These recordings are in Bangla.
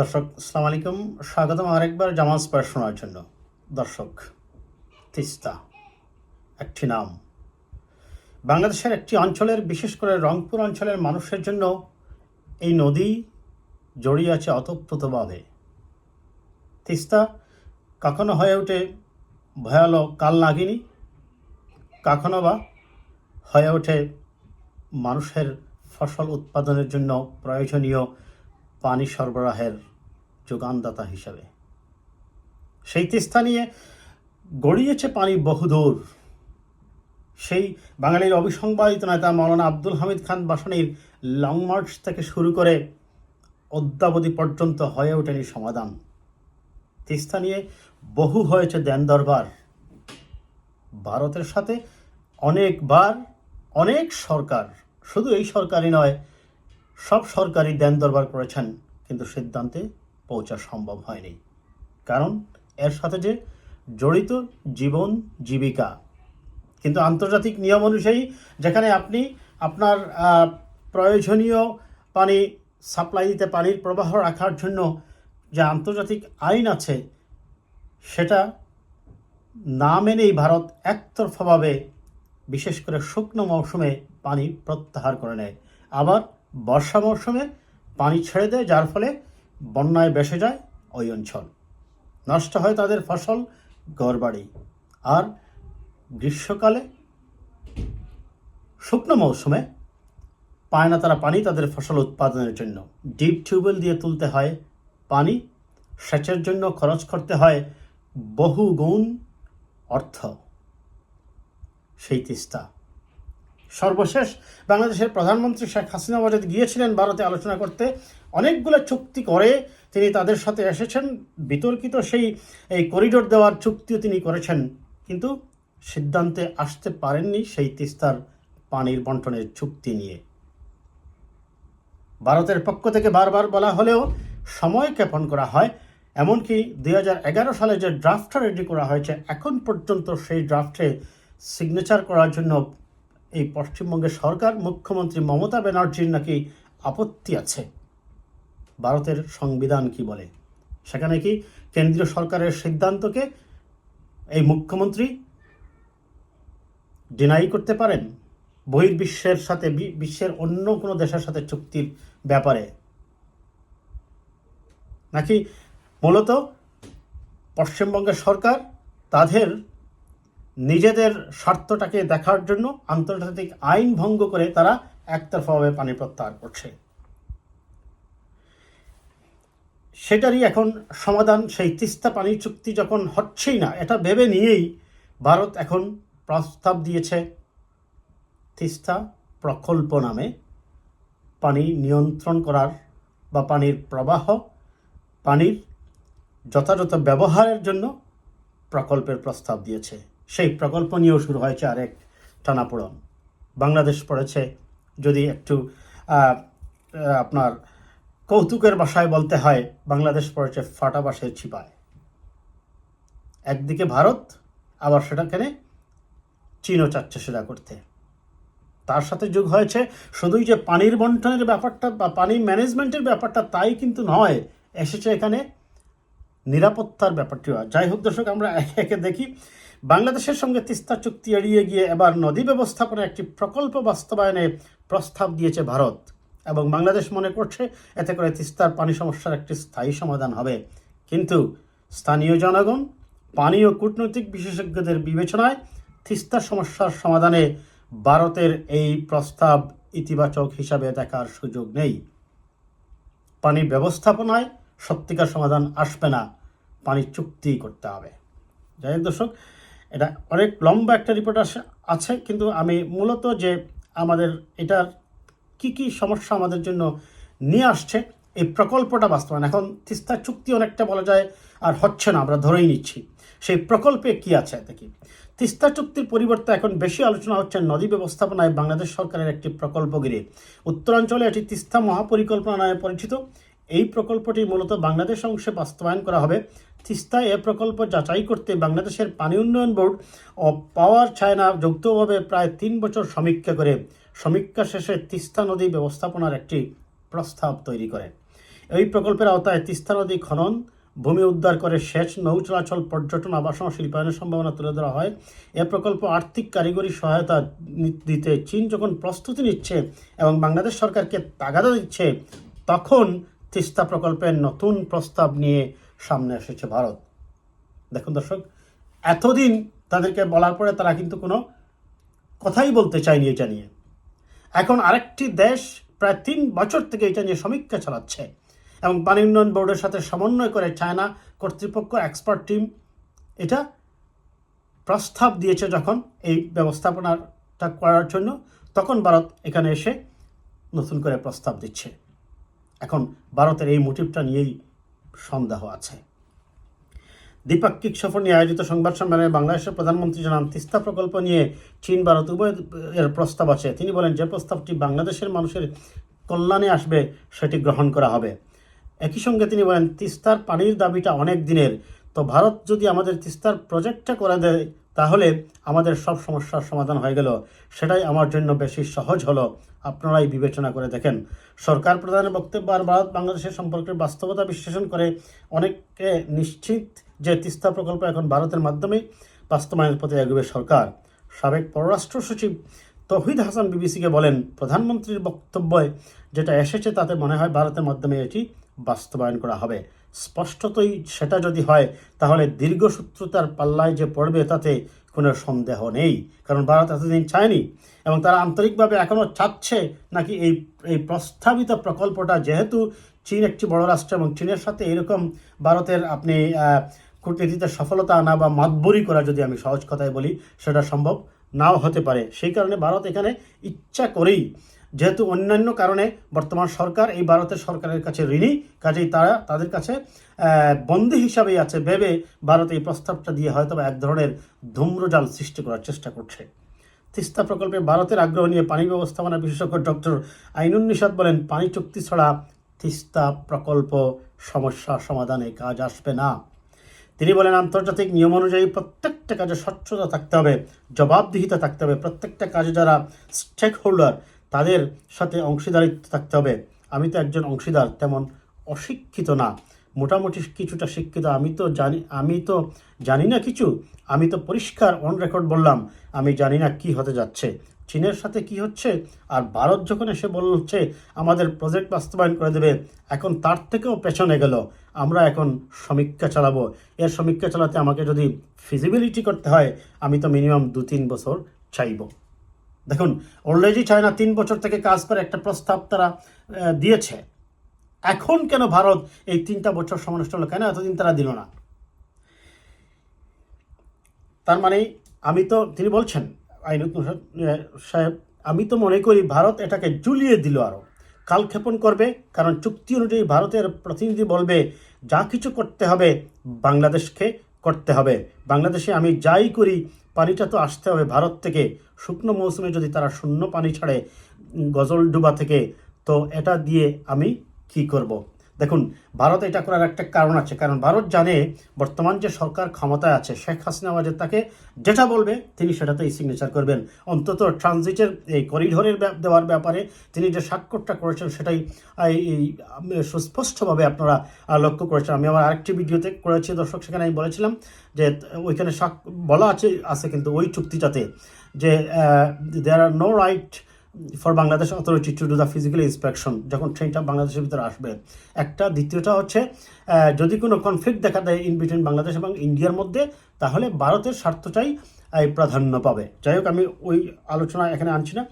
দর্শক, আসসালামু আলাইকুম। স্বাগতম আরেকবার জামাজ পাঠ শোনার জন্য। দর্শক, তিস্তা, একটি নাম। বাংলাদেশের একটি অঞ্চলের, বিশেষ করে রংপুর অঞ্চলের মানুষের জন্য এই নদী জড়িয়ে আছে অতপ্রতভাবে। তিস্তা কখনো হয়ে ওঠে ভয়ালো কাল নাগিনী কখনো বা হয়ে ওঠে মানুষের ফসল উৎপাদনের জন্য প্রয়োজনীয় পানি সরবরাহের যোগানদাতা হিসাবে। সেই তিস্তা নিয়ে গড়িয়েছে পানি বহুদূর। সেই বাঙালির অবিসংবাদিত নেতা মৌলানা আব্দুল হামিদ খান বাসানির লং মার্চ থেকে শুরু করে অদ্যাবধি পর্যন্ত হয়ে ওঠেনি সমাধান। তিস্তা নিয়ে বহু হয়েছে দেন দরবার। ভারতের সাথে অনেকবার অনেক সরকার, শুধু এই সরকারই নয় সব সরকারই দেন দরবার করেছেন, কিন্তু সিদ্ধান্তে পৌঁছা সম্ভব হয়নি। কারণ এর সাথে যে জড়িত জীবন, জীবিকা, কিন্তু আন্তর্জাতিক নিয়ম অনুযায়ী যেখানে আপনি আপনার প্রয়োজনীয় পানি সাপ্লাই দিতে, পানির প্রবাহ রাখার জন্য যে আন্তর্জাতিক আইন আছে, সেটা না মেনেই ভারত একতরফাভাবে বিশেষ করে শুকনো মৌসুমে পানি প্রত্যাহার করে নেয়। আবার বর্ষা মৌসুমে পানি ছেড়ে দেয়, যার ফলে বন্যায় বেসে যায় ওই অঞ্চল। নষ্ট হয় তাদের ফসল, ঘরবাড়ি। আর গ্রীষ্মকালে শুকনো মৌসুমে পায় না তারা পানি তাদের ফসল উৎপাদনের জন্য। ডিপ টিউবওয়েল দিয়ে তুলতে হয় পানি। সেচের জন্য খরচ করতে হয় বহু গুণ অর্থ। সেই তিস্তা। সর্বশেষ বাংলাদেশের প্রধানমন্ত্রী শেখ হাসিনা মজাদ গিয়েছিলেন ভারতে আলোচনা করতে। অনেকগুলো চুক্তি করে তিনি তাদের সাথে এসেছেন। বিতর্কিত সেই এই করিডোর দেওয়ার চুক্তিও তিনি করেছেন। কিন্তু সিদ্ধান্তে আসতে পারেননি সেই তিস্তার পানির বন্টনের চুক্তি নিয়ে। ভারতের পক্ষ থেকে বারবার বলা হলেও সময় ক্ষেপণ করা হয়। এমনকি দুই হাজার এগারো সালে যে ড্রাফটটা রেডি করা হয়েছে, এখন পর্যন্ত সেই ড্রাফটে সিগনেচার করার জন্য এই পশ্চিমবঙ্গের সরকার, মুখ্যমন্ত্রী মমতা ব্যানার্জির নাকি আপত্তি আছে? ভারতের সংবিধান কি বলে? সেখানে কি কেন্দ্রীয় সরকারের সিদ্ধান্তকে এই মুখ্যমন্ত্রী ডিনাই করতে পারেন? বহির্বিশ্বের সাথে বিশ্বের অন্য কোনো দেশের সাথে চুক্তির ব্যাপারে? নাকি মূলত পশ্চিমবঙ্গের সরকার তাদের নিজেদের স্বার্থটাকে দেখার জন্য আন্তর্জাতিক আইন ভঙ্গ করে তারা একতরফাভাবে পানি প্রত্যাহার করছে। সেটারই এখন সমাধান, সেই তিস্তা পানি চুক্তি যখন হচ্ছেই না, এটা ভেবে নিয়েই ভারত এখন প্রস্তাব দিয়েছে, তিস্তা প্রকল্প নামে পানি নিয়ন্ত্রণ করার বা পানির প্রবাহ, পানির যথাযথ ব্যবহারের জন্য প্রকল্পের প্রস্তাব দিয়েছে। সেই প্রকল্প নিয়েও শুরু হয়েছে আরেক টানাপোড়ন। বাংলাদেশ পড়েছে যদি একটু আপনার কৌতুকের ভাষায় বলতে হয়, বাংলাদেশ পড়েছে ফাটা বাসের ছিপায়। একদিকে ভারত, আবার সেটাখানে চীনও চাচ্ছে সেটা করতে। তার সাথে যোগ হয়েছে শুধুই যে পানির বন্টনের ব্যাপারটা বা পানি ম্যানেজমেন্টের ব্যাপারটা তাই কিন্তু নয়, এসেছে এখানে নিরাপত্তার ব্যাপারটিও। যাই হোক দর্শক, আমরা একে একে দেখি। বাংলাদেশের সঙ্গে তিস্তা চুক্তি এড়িয়ে গিয়ে এবার নদী ব্যবস্থাপনা একটি প্রকল্প বাস্তবায়নে প্রস্তাব দিয়েছে ভারত। এবং বাংলাদেশ মনে করছে এতে করে তিস্তার পানি সমস্যার একটি স্থায়ী সমাধান হবে। কিন্তু স্থানীয় জনগণ, পানি ও কূটনৈতিক বিশেষজ্ঞদের বিবেচনায় তিস্তার সমস্যার সমাধানে ভারতের এই প্রস্তাব ইতিবাচক হিসাবে দেখার সুযোগ নেই। পানি ব্যবস্থাপনায় সত্যিকার সমাধান আসবে না। পানি চুক্তি করতে হবে। যাই দর্শক এটা অনেক লম্বা একটা রিপোর্ট আছে, কিন্তু আমি মূলত যে আমাদের এটার কি কি সমস্যা আমাদের জন্য নিয়ে আসছে, এই প্রকল্পটা বাস্তবায়ন। এখন তিস্তা চুক্তি অনেকটা বলা যায় আর হচ্ছে না, আমরা ধরেই নিচ্ছি। সেই প্রকল্পে কি আছে দেখি। তিস্তা চুক্তির পরিবর্তে এখন বেশি আলোচনা হচ্ছে নদী ব্যবস্থাপনায় বাংলাদেশ সরকারের একটি প্রকল্প ঘিরে উত্তরাঞ্চলে এটি তিস্তা মহাপরিকল্পনা নামে পরিচিত। এই প্রকল্পটি মূলত বাংলাদেশ অংশে বাস্তবায়ন করা হবে। তিস্তায় এ প্রকল্প যাচাই করতে বাংলাদেশের পানি উন্নয়ন বোর্ড ও পাওয়ার চায়না যৌথভাবে প্রায় তিন বছর সমীক্ষা করে। সমীক্ষা শেষে তিস্তা নদী ব্যবস্থাপনার একটি প্রস্তাব তৈরি করে। এই প্রকল্পের আওতায় তিস্তা নদী খনন, ভূমি উদ্ধার করে সেচ, নৌ চলাচল, পর্যটন, আবাসন, শিল্পায়নের সম্ভাবনা তুলে ধরা হয়। এ প্রকল্প আর্থিক কারিগরি সহায়তা দিতে চীন যখন প্রস্তুতি নিচ্ছে এবং বাংলাদেশ সরকারকে তাগাদা দিচ্ছে, তখন তিস্তা প্রকল্পের নতুন প্রস্তাব নিয়ে সামনে এসেছে ভারত। দেখুন দর্শক, এতদিন তাদেরকে বলার পরে তারা কিন্তু কোনো কথাই বলতে চায়নি এটা নিয়ে। এখন আরেকটি দেশ প্রায় তিন বছর থেকে এটা নিয়ে সমীক্ষা চালাচ্ছে এবং পানি উন্নয়ন বোর্ডের সাথে সমন্বয় করে চায়না কর্তৃপক্ষ এক্সপার্ট টিম এটা প্রস্তাব দিয়েছে যখন এই ব্যবস্থাপনাটা করার জন্য, তখন ভারত এখানে এসে নতুন করে প্রস্তাব দিচ্ছে। এখন ভারতের এই মোটিভটা নিয়েই সন্দেহ আছে। দ্বিপাক্ষিক সফর নিয়ে আয়োজিত সংবাদ সম্মেলনে বাংলাদেশের প্রধানমন্ত্রী জানান, তিস্তা প্রকল্প নিয়ে চীন, ভারত উভয় এর প্রস্তাব আছে। তিনি বলেন, যে প্রস্তাবটি বাংলাদেশের মানুষের কল্যাণে আসবে, সেটি গ্রহণ করা হবে। একই সঙ্গে তিনি বলেন, তিস্তার পানির দাবিটা অনেক দিনের। তো ভারত যদি আমাদের তিস্তার প্রজেক্টটা করে দেয় তাহলে আমাদের সব সমস্যার সমাধান হয়ে গেল। সেটাই আমার জন্য বেশি সহজ হলো। আপনারাই বিবেচনা করে দেখেন। সরকার প্রধানের বক্তব্য আর ভারত বাংলাদেশের সম্পর্কের বাস্তবতা বিশ্লেষণ করে অনেককে নিশ্চিত যে তিস্তা প্রকল্প এখন ভারতের মাধ্যমেই বাস্তবায়নের পথে এগোবে সরকার। সাবেক পররাষ্ট্র সচিব তহিদ হাসান বিবিসিকে বলেন, প্রধানমন্ত্রীর বক্তব্যে যেটা এসেছে তাতে মনে হয় ভারতের মাধ্যমে এটি বাস্তবায়ন করা হবে। স্পষ্টতই সেটা যদি হয়, তাহলে দীর্ঘসূত্রতার পাল্লায় যে পড়বে তাতে কোনো সন্দেহ নেই। কারণ ভারত এতদিন চায়নি এবং তারা আন্তরিকভাবে এখনও চাচ্ছে নাকি এই এই প্রস্তাবিত প্রকল্পটা যেহেতু চীন একটি বড় রাষ্ট্র এবং চীনের সাথে এরকম ভারতের আপনি কূটনীতিতে সফলতা আনা বা মাতবরি করা যদি আমি সহজ কথায় বলি, সেটা সম্ভব নাও হতে পারে। সেই কারণে ভারত এখানে ইচ্ছা করেই যেহেতু অন্যান্য কারণে বর্তমান সরকার এই ভারতের সরকারের কাছে ঋণী, কাজেই তারা তাদের কাছে বন্দী হিসাবেই আছে ভেবে ভারত এই প্রস্তাবটা দিয়ে হয়তো এক ধরনের ধূম্রজাল সৃষ্টি করার চেষ্টা করছে। তিস্তা প্রকল্পে ভারতের আগ্রহ নিয়ে পানি ব্যবস্থাপনা বিশেষজ্ঞ ডক্টর আইনুন নিষাদ বলেন, পানি চুক্তি ছাড়া তিস্তা প্রকল্প সমস্যা সমাধানে কাজ আসবে না। তিনি বলেন, আন্তর্জাতিক নিয়ম অনুযায়ী প্রত্যেকটা কাজে স্বচ্ছতা থাকতে হবে, জবাবদিহিতা থাকতে হবে। প্রত্যেকটা কাজে যারা স্টেক হোল্ডার তাদের সাথে অংশীদারিত্ব থাকতে হবে। আমি তো একজন অংশীদার, তেমন অশিক্ষিত না। মোটামুটি কিছুটা শিক্ষিত। আমি তো জানি, আমি তো জানি না কিছু। আমি তো পরিষ্কার অন রেকর্ড বললাম, আমি জানি না কি হতে যাচ্ছে। চীনের সাথে কি হচ্ছে? আর ভারত যখন এসে বলছে আমাদের প্রজেক্ট বাস্তবায়ন করে দেবে, এখন তার থেকেও পেছনে গেল। আমরা এখন সমীক্ষা চালাবো। এর সমীক্ষা চালাতে আমাকে যদি ফিজিবিলিটি করতে হয়, আমি তো মিনিমাম দু তিন বছর চাইব। দেখুন অলরেডি চায়না তিন বছর থেকে কাজ করে একটা প্রস্তাব তারা দিয়েছে। এখন কেন ভারত এই তিনটা বছর সময় হলো? কেন এতদিন তারা দিল না? তার মানে আমি তো, তিনি বলছেন আইনুত সাহেব, আমি তো মনে করি ভারত এটাকে জুলিয়ে দিল আরও কালক্ষেপণ করবে, কারণ চুক্তি অনুযায়ী ভারতের প্রতিনিধি বলবে, যা কিছু করতে হবে, বাংলাদেশকে করতে হবে। বাংলাদেশে আমি যাই করি পানিটা তো আসতে হবে ভারত থেকে শুকনো মৌসুমে যদি তারা শূন্য পানি ছাড়ে গজল ডুবা থেকে, তো এটা দিয়ে আমি কি করব। দেখুন, ভারত এটা করার একটা কারণ আছে। কারণ ভারত জানে বর্তমান যে সরকার ক্ষমতায় আছে, শেখ হাসিনা ওয়াজেদ তাকে যেটা বলবে তিনি সেটাতেই সিগনেচার করবেন। অন্তত ট্রানজিটের এই করিডোরের দেওয়ার ব্যাপারে তিনি যে স্বাক্ষরটা করেছেন সেটাই এই সুস্পষ্টভাবে আপনারা লক্ষ্য করেছেন। আমি আমার আরেকটি ভিডিওতে করেছি, দর্শক, সেখানে আমি বলেছিলাম যে, ওইখানে বলা আছে আছে কিন্তু ওই চুক্তিটাতে যে there are no right for Bangladesh authority to do the physical inspection যখন ট্রেনটা বাংলাদেশের ভিতরে আসবে। একটা, দ্বিতীয়টা হচ্ছে যদি কোনো কনফ্লিক্ট দেখা দেয় ইন বিটুইন বাংলাদেশ এবং ইন্ডিয়ার মধ্যে, তাহলে ভারতের স্বার্থটাই প্রাধান্য পাবে। যাই হোক, আমি ওই আলোচনা এখানে আনছি না।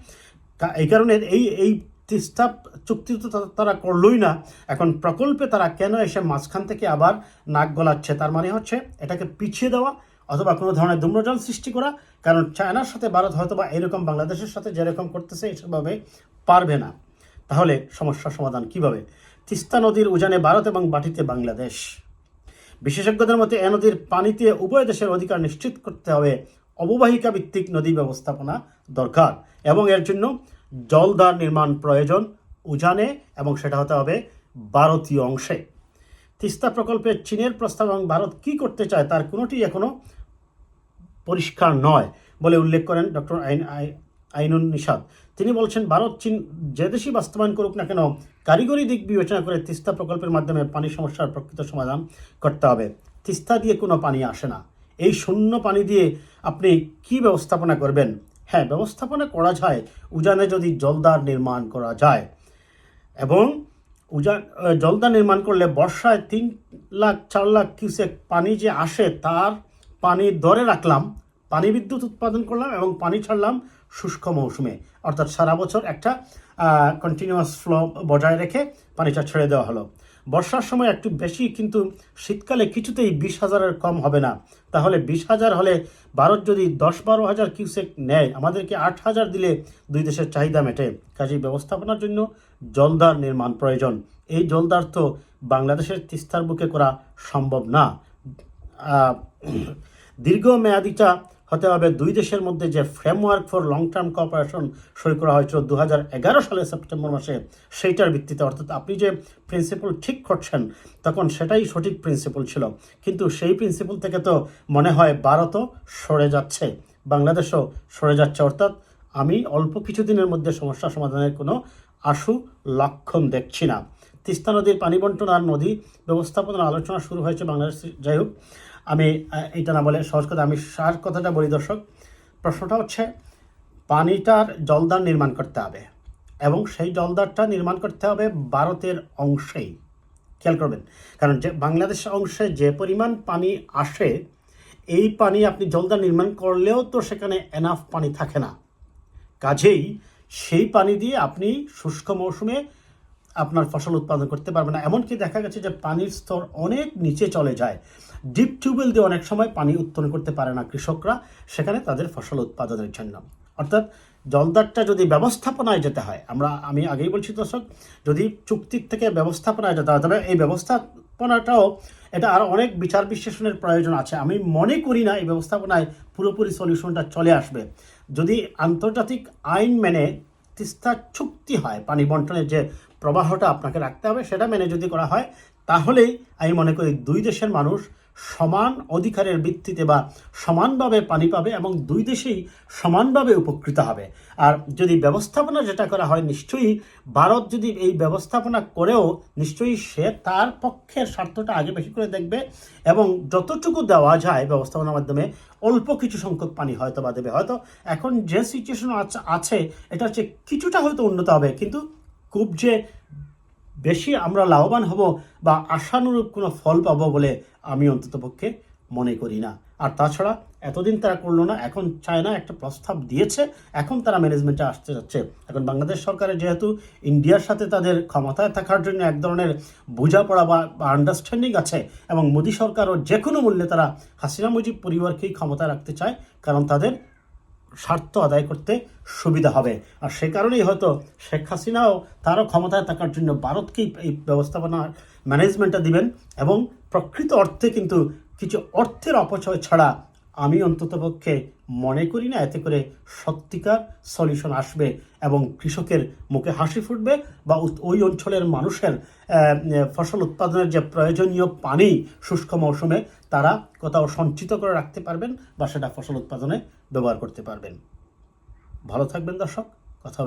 এই কারণে এই এই তিস্তা চুক্তি তো তারা করলোই না। এখন প্রকল্পে তারা কেন এসে মাঝখান থেকে আবার নাক গলাচ্ছে? তার মানে হচ্ছে, এটাকে পিছিয়ে দেওয়া অথবা কোনো ধরনের ধূম্রজাল সৃষ্টি করা কারণ চায়নার সাথে ভারত হয়তো বা এরকম বাংলাদেশের সাথে যেরকম করতেছে, এসবভাবে পারবে না। তাহলে সমস্যার সমাধান কীভাবে? তিস্তা নদীর উজানে ভারত এবং বাটিতে বাংলাদেশ। বিশেষজ্ঞদের মতে, এ নদীর পানিতে উভয় দেশের অধিকার নিশ্চিত করতে হবে। অববাহিকা ভিত্তিক নদী ব্যবস্থাপনা দরকার এবং এর জন্য জলধার নির্মাণ প্রয়োজন উজানে এবং সেটা হতে হবে ভারতীয় অংশে। তিস্তা প্রকল্পে চীনের প্রস্তাব এবং ভারত কী করতে চায় তার কোনোটি এখনও পরিষ্কার নয় বলে উল্লেখ করেন ডক্টর আইন আই- আইনুন নিষাদ তিনি বলছেন ভারত চীন যে দেশই বাস্তবায়ন করুক না কেন কারিগরি দিক বিবেচনা করে তিস্তা প্রকল্পের মাধ্যমে পানি সমস্যার প্রকৃত সমাধান করতে হবে। তিস্তা দিয়ে কোনো পানি আসে না। এই শূন্য পানি দিয়ে আপনি কি ব্যবস্থাপনা করবেন? হ্যাঁ ব্যবস্থাপনা করা যায় উজানে যদি জলদার নির্মাণ করা যায়। এবং উজান আহ, জলদা নির্মাণ করলে বর্ষায় তিন লাখ চার লাখ কিউসেক পানি যে আসে তার পানি দরে রাখলাম, পানি বিদ্যুৎ উৎপাদন করলাম এবং পানি ছাড়লাম শুষ্ক মৌসুমে। অর্থাৎ সারা বছর একটা কন্টিনিউয়াস ফ্লো বজায় রেখে পানিটা ছেড়ে দেওয়া হলো। বর্ষার সময় একটু বেশি, কিন্তু শীতকালে কিছুতেই বিশ হাজারের কম হবে না। তাহলে বিশ হাজার হলে ভারত যদি দশ বারো হাজার কিউসেক নেয়, আমাদেরকে আট হাজার দিলে দুই দেশের চাহিদা মেটে। কাজেই ব্যবস্থাপনার জন্য জলদার নির্মাণ প্রয়োজন। এই জলদার তো বাংলাদেশের তিস্তার বুকে করা সম্ভব না। দীর্ঘমেয়াদিটা হতে হবে দুই দেশের মধ্যে যে framework for long term cooperation সই করা হয়েছিল দু সালের সেপ্টেম্বর মাসে, সেইটার ভিত্তিতে। অর্থাৎ আপনি যে প্রিন্সিপাল ঠিক করছেন, তখন সেটাই সঠিক প্রিন্সিপাল ছিল। কিন্তু সেই প্রিন্সিপাল থেকে তো মনে হয় ভারতও সরে যাচ্ছে, বাংলাদেশও সরে যাচ্ছে। অর্থাৎ আমি অল্প কিছুদিনের মধ্যে সমস্যা সমাধানের কোনো আশু লক্ষণ দেখছি না। তিস্তা নদীর পানি বন্টন আর নদী ব্যবস্থাপনার আলোচনা শুরু হয়েছে বাংলাদেশ। যাই হোক আমি এইটা না বলে সহজ কথা, আমি সার কথাটা বলি দর্শক। প্রশ্নটা হচ্ছে, পানিটার জলদার নির্মাণ করতে হবে এবং সেই জলদারটা নির্মাণ করতে হবে ভারতের অংশেই। খেয়াল করবেন, কারণ যে বাংলাদেশ অংশে যে পরিমাণ পানি আসে, এই পানি আপনি জলদার নির্মাণ করলেও তো সেখানে এনাফ পানি থাকে না। কাজেই সেই পানি দিয়ে আপনি শুষ্ক মৌসুমে আপনার ফসল উৎপাদন করতে পারবে না। এমনকি দেখা গেছে যে পানির স্তর অনেক নিচে চলে যায়। ডিপ টিউবওয়েল দিয়ে অনেক সময় পানি উত্তোলন করতে পারে না কৃষকরা, সেখানে তাদের ফসল উৎপাদনের জন্য। অর্থাৎ জলদারটা যদি ব্যবস্থাপনায় যেতে হয়, আমরা, আমি আগেই বলছি দর্শক, যদি চুক্তির থেকে ব্যবস্থাপনায় যেতে হয় তবে এই ব্যবস্থাপনাটাও, এটা আরও অনেক বিচার বিশ্লেষণের প্রয়োজন আছে। আমি মনে করি না এই ব্যবস্থাপনায় পুরোপুরি সলিউশনটা চলে আসবে। যদি আন্তর্জাতিক আইন মেনে তিস্তা চুক্তি হয়, পানি বন্টনের যে প্রবাহটা আপনাকে রাখতে হবে, সেটা মেনে যদি করা হয়, তাহলেই আমি মনে করি দুই দেশের মানুষ সমান অধিকারের ভিত্তিতে বা সমানভাবে পানি পাবে এবং দুই দেশেই সমানভাবে উপকৃত হবে। আর যদি ব্যবস্থাপনা যেটা করা হয়, নিশ্চয়ই ভারত যদি এই ব্যবস্থাপনা করেও, নিশ্চয়ই সে তার পক্ষের স্বার্থটা আগে বেশি করে দেখবে এবং যতটুকু দেওয়া যায় ব্যবস্থাপনার মাধ্যমে, অল্প কিছু সংখ্যক পানি হয়তো বা দেবে। হয়তো এখন যে সিচুয়েশন আছে, এটা হচ্ছে কিছুটা হয়তো উন্নত হবে, কিন্তু খুব যে বেশি আমরা লাভবান হব বা আশানুরূপ কোনো ফল পাব বলে আমি অন্ততপক্ষে মনে করি না। আর তাছাড়া এতদিন তারা করল না, এখন চায়না একটা প্রস্তাব দিয়েছে, এখন তারা ম্যানেজমেন্টে আসতে যাচ্ছে। এখন বাংলাদেশ সরকারের যেহেতু ইন্ডিয়ার সাথে তাদের ক্ষমতায় থাকার জন্য এক ধরনের বোঝাপড়া বা আন্ডারস্ট্যান্ডিং আছে এবং মোদী সরকারও যে কোনো মূল্যে তারা হাসিনা মুজিব পরিবারকেই ক্ষমতায় রাখতে চায়, কারণ তাদের স্বার্থ আদায় করতে সুবিধা হবে। আর সে কারণেই হয়তো শেখ হাসিনাও তারও ক্ষমতায় থাকার জন্য ভারতকেই এই ব্যবস্থাপনার ম্যানেজমেন্টটা দিবেন এবং প্রকৃত অর্থে কিন্তু কিছু অর্থের অপচয় ছাড়া আমি অন্ততপক্ষে মনে করি না এতে করে সত্যিকার সলিউশন আসবে এবং কৃষকের মুখে হাসি ফুটবে বা ওই অঞ্চলের মানুষের ফসল উৎপাদনের যে প্রয়োজনীয় পানি শুষ্ক মৌসুমে তারা কোথাও সঞ্চিত করে রাখতে পারবেন বা সেটা ফসল উৎপাদনে ব্যবহার করতে পারবেন। ভালো থাকবেন দর্শক, কথা